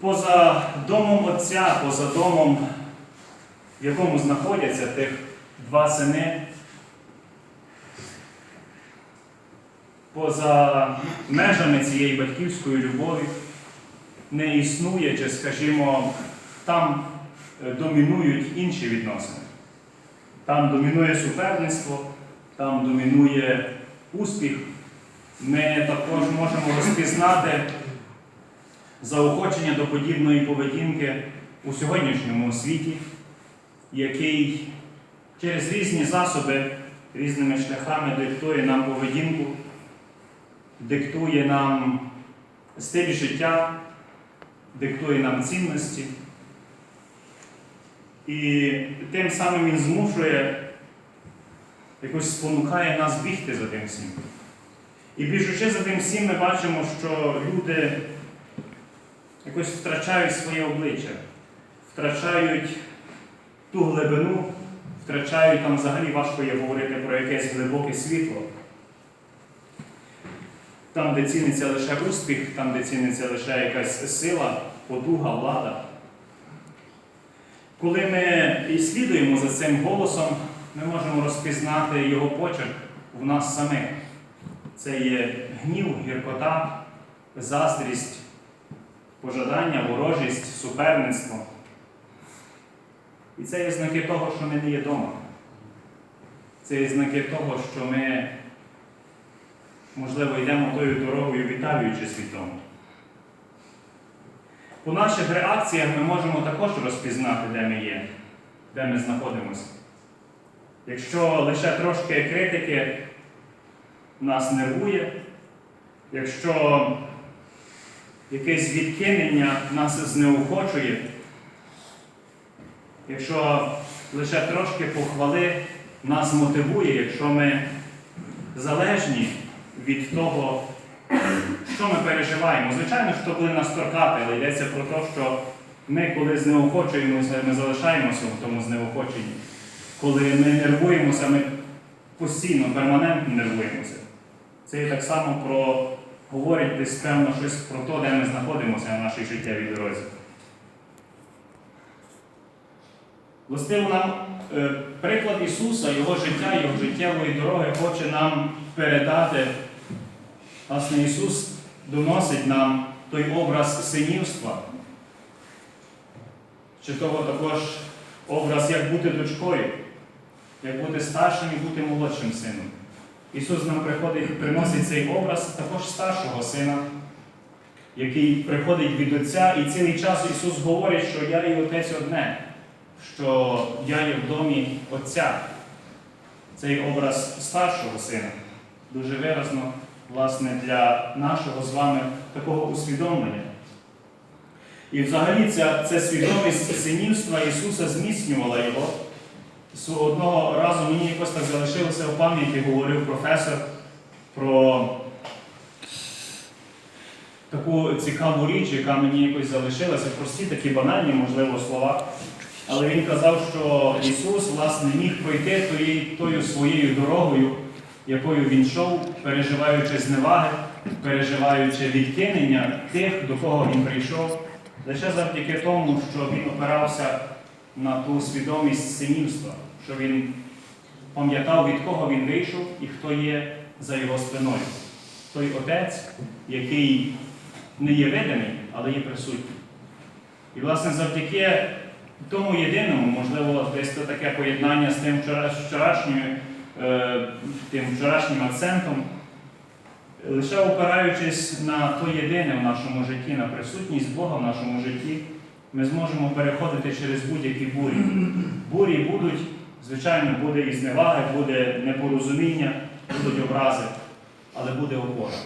поза домом Отця, поза домом, в якому знаходяться тих два сини, поза межами цієї батьківської любові не існує, чи, скажімо, там е, домінують інші відносини. Там домінує суперництво, там домінує успіх. Ми також можемо розпізнати заохочення до подібної поведінки у сьогоднішньому світі, який через різні засоби, різними шляхами диктує нам поведінку, диктує нам стиль життя, диктує нам цінності. І тим самим він змушує, якось спонукає нас бігти за тим всім. І біжучи за тим всім, ми бачимо, що люди якось втрачають своє обличчя, втрачають ту глибину, втрачають там взагалі важко є говорити про якесь глибоке світло. Там, де ціниться лише успіх, там, де ціниться лише якась сила, потуга, влада. Коли ми і слідуємо за цим голосом, ми можемо розпізнати його почерк в нас самих. Це є гнів, гіркота, заздрість, пожадання, ворожість, суперництво. І це є знаки того, що ми не є вдома. Це є знаки того, що ми, можливо, йдемо тою дорогою, віталюючи світом. По наших реакціях ми можемо також розпізнати, де ми є, де ми знаходимося. Якщо лише трошки критики нас нервує, якщо якесь відкинення нас знеохочує, якщо лише трошки похвали нас мотивує, якщо ми залежні від того, що ми переживаємо. Звичайно, що буде нас торкати, але йдеться про те, що ми, коли знеохочуємося, ми залишаємося в тому знеохоченні. Коли ми нервуємося, ми постійно, перманентно нервуємося. Це і так само про говорить десь певно щось про те, де ми знаходимося на нашій життєвій дорозі. Властиво нам е, приклад Ісуса, Його життя, Його життєвої дороги хоче нам передати. Власне, Ісус доносить нам той образ синівства, чи того також образ, як бути дочкою, як бути старшим і бути молодшим сином. Ісус нам приходить, приносить цей образ також старшого сина, який приходить від Отця, і цілий час Ісус говорить, що я і Отець одне, що я є в домі Отця. Цей образ старшого сина дуже виразно, власне, для нашого з вами такого усвідомлення. І взагалі ця, ця свідомість синівства Ісуса зміцнювала його. С- Одного мені якось так залишилося в пам'яті, говорив професор про таку цікаву річ, яка мені якось залишилася, прості такі банальні, можливо, слова. Але він казав, що Ісус, власне, міг пройти тої- тою своєю дорогою, якою він йшов, переживаючи зневаги, переживаючи відкинення тих, до кого він прийшов, лише завдяки тому, що він опирався на ту свідомість синівства, що він пам'ятав, від кого він вийшов і хто є за його спиною. Той отець, який не є видимий, але є присутній. І, власне, завдяки тому єдиному, можливо, десь це таке поєднання з тим вчора- вчорашньою, е, тим вчорашнім акцентом, лише опираючись на то єдине в нашому житті, на присутність Бога в нашому житті, ми зможемо переходити через будь-які бурі. Бурі будуть, звичайно, буде і зневаги, буде непорозуміння, будуть образи, але буде опора.